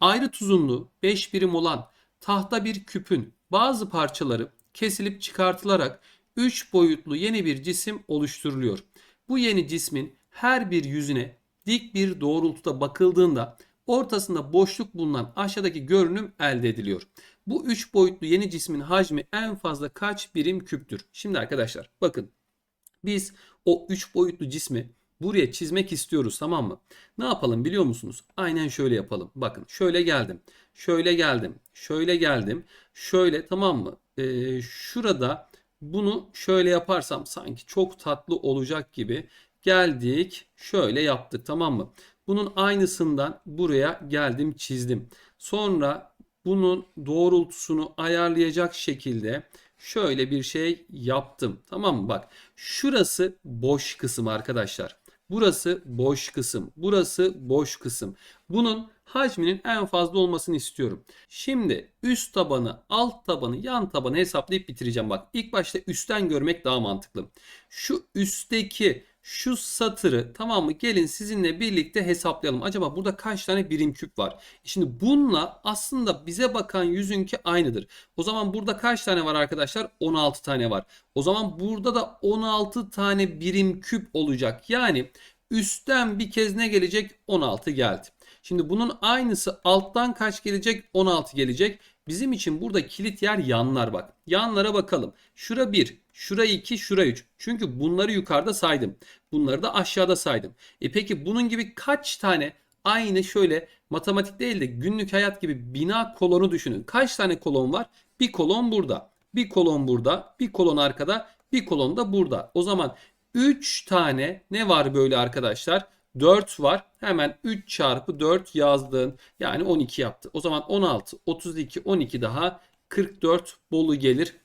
Ayrı uzunluğu 5 birim olan tahta bir küpün bazı parçaları kesilip çıkartılarak 3 boyutlu yeni bir cisim oluşturuluyor. Bu yeni cismin her bir yüzüne dik bir doğrultuda bakıldığında ortasında boşluk bulunan aşağıdaki görünüm elde ediliyor. Bu 3 boyutlu yeni cismin hacmi en fazla kaç birim küptür? Şimdi arkadaşlar bakın biz o 3 boyutlu cismi buraya çizmek istiyoruz tamam mı? Ne yapalım biliyor musunuz? Aynen şöyle yapalım. Bakın şöyle geldim. Şöyle geldim. Şöyle geldim. Şöyle tamam mı? Ee, şurada bunu şöyle yaparsam sanki çok tatlı olacak gibi geldik. Şöyle yaptık tamam mı? Bunun aynısından buraya geldim çizdim. Sonra bunun doğrultusunu ayarlayacak şekilde şöyle bir şey yaptım. Tamam mı? Bak şurası boş kısım arkadaşlar. Burası boş kısım. Burası boş kısım. Bunun hacminin en fazla olmasını istiyorum. Şimdi üst tabanı, alt tabanı, yan tabanı hesaplayıp bitireceğim. Bak ilk başta üstten görmek daha mantıklı. Şu üstteki şu satırı tamam mı? Gelin sizinle birlikte hesaplayalım. Acaba burada kaç tane birim küp var? Şimdi bununla aslında bize bakan yüzünki aynıdır. O zaman burada kaç tane var arkadaşlar? 16 tane var. O zaman burada da 16 tane birim küp olacak. Yani üstten bir kez ne gelecek? 16 geldi. Şimdi bunun aynısı alttan kaç gelecek? 16 gelecek. Bizim için burada kilit yer yanlar bak. Yanlara bakalım. Şura 1, şura 2, şura 3. Çünkü bunları yukarıda saydım. Bunları da aşağıda saydım. E peki bunun gibi kaç tane aynı şöyle matematik değil de günlük hayat gibi bina kolonu düşünün. Kaç tane kolon var? Bir kolon burada. Bir kolon burada. Bir kolon arkada. Bir kolon da burada. O zaman 3 tane ne var böyle arkadaşlar? 4 var. Hemen 3 çarpı 4 yazdın. Yani 12 yaptı. O zaman 16, 32, 12 daha 44 bolu gelir